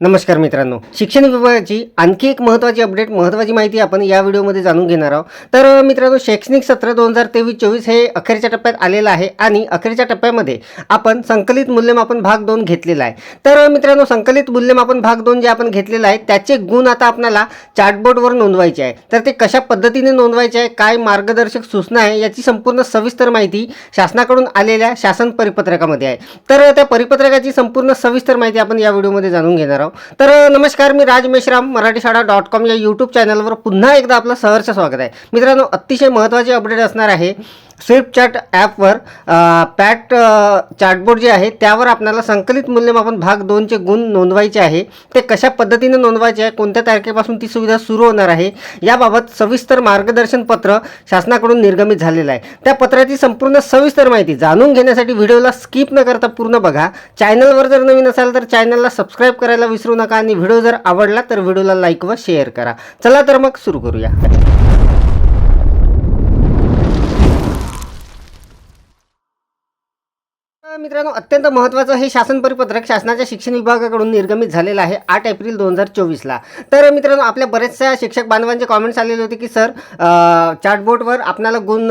नमस्कार मित्रांनो. शिक्षण विभागाची आणखी एक महत्त्वाची अपडेट महत्त्वाची माहिती आपण या व्हिडिओमध्ये जाणून घेणार आहोत. तर मित्रांनो शैक्षणिक सत्र दोन हजार तेवीस चोवीस हे अखेरच्या टप्प्यात आलेलं आहे आणि अखेरच्या टप्प्यामध्ये आपण संकलित मूल्यमापन भाग दोन घेतलेला आहे. तर मित्रांनो संकलित मूल्यमापन भाग दोन जे आपण घेतलेलं आहे त्याचे गुण आता आपल्याला चार्टबोर्डवर नोंदवायचे आहे. तर ते कशा पद्धतीने नोंदवायचे आहे काय मार्गदर्शक सूचना आहे याची संपूर्ण सविस्तर माहिती शासनाकडून आलेल्या शासन परिपत्रकामध्ये आहे. तर त्या परिपत्रकाची संपूर्ण सविस्तर माहिती आपण या व्हिडिओमध्ये जाणून घेणार आहोत. तर नमस्कार मी राज मेश्राम मराठी शाळा डॉट कॉम या यूट्यूब चॅनलवर पुन्हा एकदा आपलं सहर्ष स्वागत आहे. मित्रांनो अतिशय महत्त्वाचे अपडेट असणार आहे. स्विफ्ट चॅट ॲपवर पॅट चॅटबोर्ड जे आहे त्यावर आपल्याला संकलित मूल्यमापन भाग दोनचे गुण नोंदवायचे आहे. ते कशा पद्धतीने नोंदवायचे आहे कोणत्या तारखेपासून ती सुविधा सुरू होणार आहे याबाबत सविस्तर मार्गदर्शन पत्र शासनाकडून निर्गमित झालेलं आहे. त्या पत्राची संपूर्ण सविस्तर माहिती जाणून घेण्यासाठी व्हिडिओला स्किप न करता पूर्ण बघा. चॅनलवर जर नवीन असाल तर चॅनलला सबस्क्राईब करायला विसरू नका आणि व्हिडिओ जर आवडला तर व्हिडिओला लाईक व शेअर करा. चला तर मग सुरू करूया. मित्रांनो अत्यंत महत्त्वाचं हे शासन परिपत्रक शासनाच्या शिक्षण विभागाकडून निर्गमित झालेलं आहे आठ एप्रिल दोन हजार चोवीसला. तर मित्रांनो आपल्या बऱ्याचशा शिक्षक बांधवांचे कॉमेंट्स आलेले होते की सर चार्टबोर्डवर आपल्याला गुण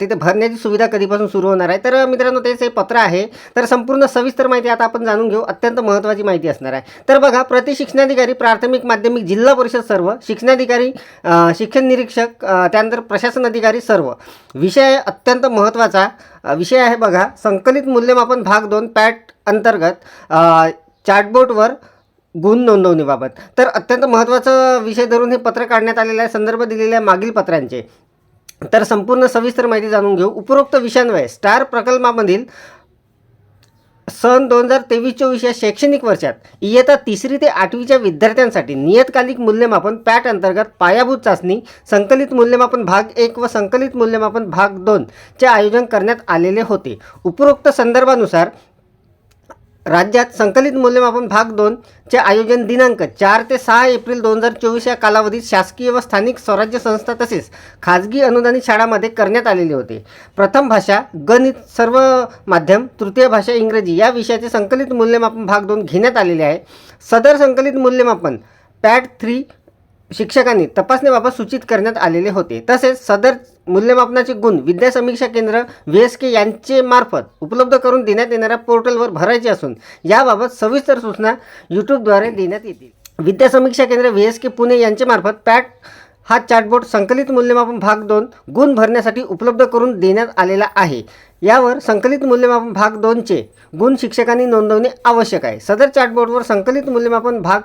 तिथे भरण्याची सुविधा कधीपासून सुरू होणार आहे? तर मित्रांनो तेच हे पत्र आहे. तर संपूर्ण सविस्तर माहिती आता आपण जाणून घेऊ. अत्यंत महत्त्वाची माहिती असणार आहे. तर बघा प्रति शिक्षणाधिकारी प्राथमिक माध्यमिक जिल्हा परिषद सर्व शिक्षणाधिकारी शिक्षण निरीक्षक त्यानंतर प्रशासन अधिकारी सर्व. विषय अत्यंत महत्त्वाचा. विषय आहे बघा. संकलित मूल्यमापन भाग दोन पॅट अंतर्गत चॅटबोटवर गुण नोंदवणीबाबत. तर अत्यंत महत्त्वाचा विषय धरून हे पत्र काढण्यात आलेलं आहे. संदर्भ दिलेल्या मागील पत्रांचे. तर संपूर्ण सविस्तर माहिती जाणून घेऊ. उपरोक्त विषयांवय स्टार प्रकल्पामधील सन दोन हजार तेवीस चोवीस या शैक्षणिक वर्षात इयत्ता तिसरी ते आठवीच्या विद्यार्थ्यांसाठी नियतकालिक मूल्यमापन पॅट अंतर्गत पायाभूत चाचणी संकलित मूल्यमापन भाग एक व संकलित मूल्यमापन भाग दोन चे आयोजन करण्यात आलेले होते. उपरोक्त संदर्भानुसार राज्यात संकलित मूल्यमापन भाग दोन चे आयोजन दिनांक चार ते सहा एप्रिल दोन हजार चोवीस या कालावधीत शासकीय व स्थानिक स्वराज्य संस्था तसेच खाजगी अनुदानित शाळांमध्ये करण्यात आलेले होते. प्रथम भाषा गणित सर्व माध्यम तृतीय भाषा इंग्रजी या विषयाचे संकलित मूल्यमापन भाग दोन घेण्यात आलेले आहे. सदर संकलित मूल्यमापन पॅट थ्री शिक्षकांनी तपासणीबाबत सूचित करण्यात आलेले होते. तसेच सदर मूल्यमापनाचे गुण विद्या समीक्षा केंद्र व्ही एस के यांचे मार्फत उपलब्ध करून देण्यात येणाऱ्या पोर्टलवर भरायचे असून याबाबत सविस्तर सूचना यूट्यूबद्वारे देण्यात येतील. विद्या समीक्षा केंद्र व्ही एस के पुणे यांच्यामार्फत पॅट हा चॅटबोर्ड संकलित मूल्यमापन भाग दोन गुण भरण्यासाठी उपलब्ध करून देण्यात आलेला आहे. यावर संकलित मूल्यमापन भाग दोनचे गुण शिक्षकांनी नोंदवणे आवश्यक आहे. सदर चॅटबोर्डवर संकलित मूल्यमापन भाग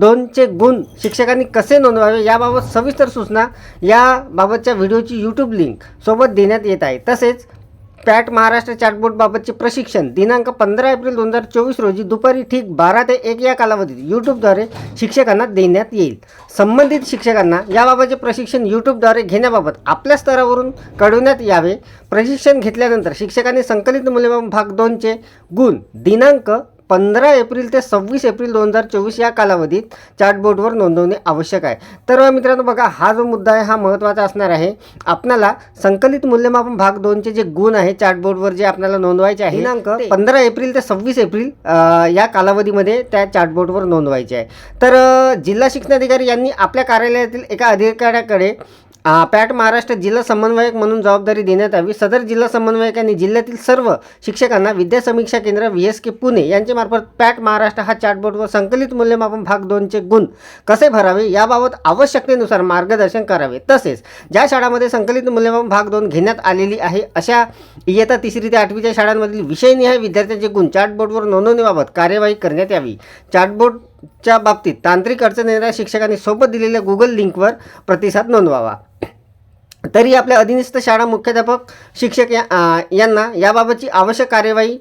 दोनचे गुण शिक्षकांनी कसे नोंदवावे याबाबत सविस्तर सूचना याबाबतच्या व्हिडिओची यूट्यूब लिंक सोबत देण्यात येत आहे. तसेच पॅट महाराष्ट्र चॅटबोर्डबाबतचे प्रशिक्षण दिनांक पंधरा एप्रिल दोन हजार चोवीस रोजी दुपारी ठीक बारा ते एक या कालावधीत यूट्यूबद्वारे शिक्षकांना देण्यात येईल. संबंधित शिक्षकांना याबाबतचे प्रशिक्षण यूट्यूबद्वारे घेण्याबाबत आपल्या स्तरावरून कळवण्यात यावे. प्रशिक्षण घेतल्यानंतर शिक्षकांनी संकलित मूल्यमापन भाग दोनचे गुण दिनांक पंधरा एप्रिल ते सव्वीस एप्रिल दोन हजार चोवीस या कालावधीत चार्टबोर्डवर नोंदवणे आवश्यक आहे. तर मित्रांनो बघा हा जो मुद्दा आहे हा महत्त्वाचा असणार आहे. आपल्याला संकलित मूल्यमापन भाग दोनचे जे गुण आहे चार्टबोर्डवर जे आपल्याला नोंदवायचे आहे दिनांक पंधरा एप्रिल ते सव्वीस एप्रिल या कालावधीमध्ये त्या चार्टबोर्डवर नोंदवायचे आहे. तर जिल्हा शिक्षणाधिकारी यांनी आपल्या कार्यालयातील एका अधिकाऱ्याकडे पॅट महाराष्ट्र जिल्हा समन्वयक म्हणून जबाबदारी देण्यात यावी. सदर जिल्हा समन्वयकांनी जिल्ह्यातील सर्व शिक्षकांना विद्या समीक्षा केंद्र व्ही एस के पुणे यांच्या मार्फत पॅट महाराष्ट्र हा चॅटबोर्डवर संकलित मूल्यमापन भाग दोनचे गुण कसे भरावे याबाबत आवश्यकतेनुसार मार्गदर्शन करावे. तसेच ज्या शाळांमध्ये संकलित मूल्यमापन भाग दोन घेण्यात आलेली आहे अशा इयत्ता तिसरी ते आठवीच्या शाळांमधील विषयनिहाय विद्यार्थ्यांचे गुण चार्टबोर्डवर नोंदवण्याबाबत कार्यवाही करण्यात यावी. चॅटबोर्ड च्या बाबतीत तांत्रिक अडचण येणाऱ्या शिक्षकांनी सोबत दिलेल्या गुगल लिंकवर प्रतिसाद नोंदवावा. तरी आपल्या अधीनस्थ शाळा मुख्याध्यापक शिक्षक या यांना याबाबतची आवश्यक कार्यवाही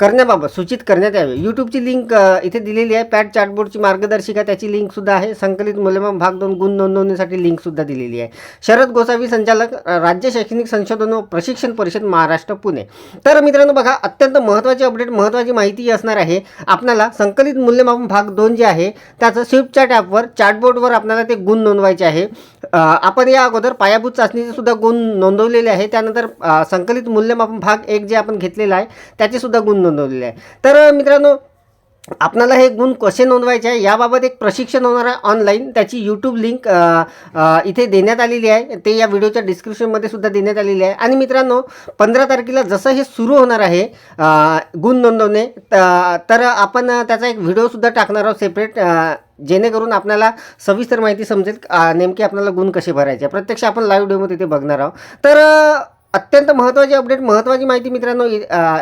करण्याबाबत सूचित करण्यात यावे. यूट्यूबची लिंक इथे दिलेली आहे. पॅट चार्टबोर्डची मार्गदर्शिका त्याची लिंकसुद्धा आहे. संकलित मूल्यमाप भाग दोन गुण नोंदवण्यासाठी लिंकसुद्धा दिलेली आहे. शरद गोसावी संचालक राज्य शैक्षणिक संशोधन व प्रशिक्षण परिषद महाराष्ट्र पुणे. तर मित्रांनो बघा अत्यंत महत्त्वाची अपडेट महत्त्वाची माहिती असणार आहे. आपल्याला संकलित मूल्यमापन भाग दोन जे आहे त्याचं स्विफ्ट चॅट ॲपवर चार्टबोर्डवर आपल्याला ते गुण नोंदवायचे आहे. आपण या अगोदर पायाभूत चाचणीचे सुद्धा गुण नोंदवलेले आहे. त्यानंतर संकलित मूल्यमापन भाग एक जे आपण घेतलेला आहे त्याचे सुद्धा गुण नोंदवलेले आहे. तर मित्रांनो आपणाला हे गुण कसे नोंदवायचे आहे याबाबत एक प्रशिक्षण होणार आहे ऑनलाईन त्याची यूट्यूब लिंक इथे देण्यात आलेली आहे. ते या व्हिडिओच्या डिस्क्रिप्शनमध्ये सुद्धा देण्यात आलेली आहे. आणि मित्रांनो पंधरा तारखेला जसं हे सुरू होणार आहे गुण नोंदवणे तर आपण त्याचा एक व्हिडिओसुद्धा टाकणार आहोत सेपरेट जेणेकरून आपल्याला सविस्तर माहिती समजेल नेमकी आपल्याला गुण कसे भरायचे आहे. प्रत्यक्ष आपण लाईव्ह डेमो तिथे बघणार आहोत. तर अत्यंत महत्त्वाची अपडेट महत्त्वाची माहिती मित्रांनो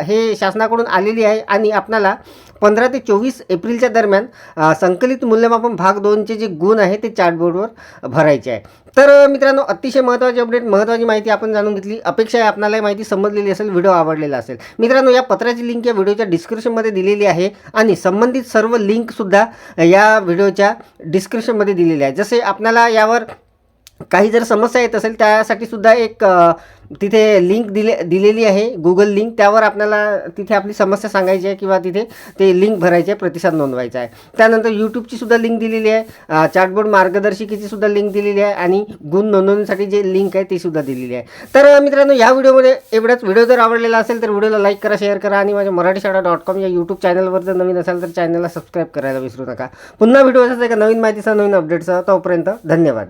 हे शासनाकडून आलेली आहे आणि आपणाला पंधरा ते चोवीस एप्रिलच्या दरम्यान संकलित मूल्यमापन भाग दोनचे जे गुण आहे ते चार्टबोर्डवर भरायचे आहे. तर मित्रांनो अतिशय महत्त्वाची अपडेट महत्त्वाची माहिती आपण जाणून घेतली. अपेक्षा आहे आपणाला माहिती समजलेली असेल व्हिडिओ आवडलेला असेल. मित्रांनो या पत्राची लिंक या व्हिडिओच्या डिस्क्रिप्शनमध्ये दिलेली आहे आणि संबंधित सर्व लिंकसुद्धा या व्हिडिओच्या डिस्क्रिप्शनमध्ये दिलेली आहे. जसे आपल्याला यावर काही जर समस्या येत असेल त्यासाठी सुद्धा एक तिथे लिंक दिले दिलेली आहे. गुगल लिंक त्यावर आपल्याला तिथे आपली समस्या सांगायची आहे किंवा तिथे ते लिंक भरायचे आहे प्रतिसाद नोंदवायचा आहे. त्यानंतर यूट्यूबची सुद्धा लिंक दिलेली आहे. चार्टबोर्ड मार्गदर्शिकेची सुद्धा लिंक दिलेली आहे आणि गुण नोंदवण्यासाठी जे लिंक आहे ती सुद्धा दिलेली आहे. तर मित्रांनो या व्हिडिओमध्ये एवढंच. व्हिडिओ जर आवडलेला असेल तर व्हिडिओला लाईक करा शेअर करा आणि माझ्या मराठी शाळा डॉट कॉम या यूट्यूब चॅनलवर जर नवीन असाल तर चॅनलला सबस्क्राईब करायला विसरू नका. पुन्हा व्हिडिओ असाच एका नवीन माहितीचा नवीन अपडेटचा तोपर्यंत धन्यवाद.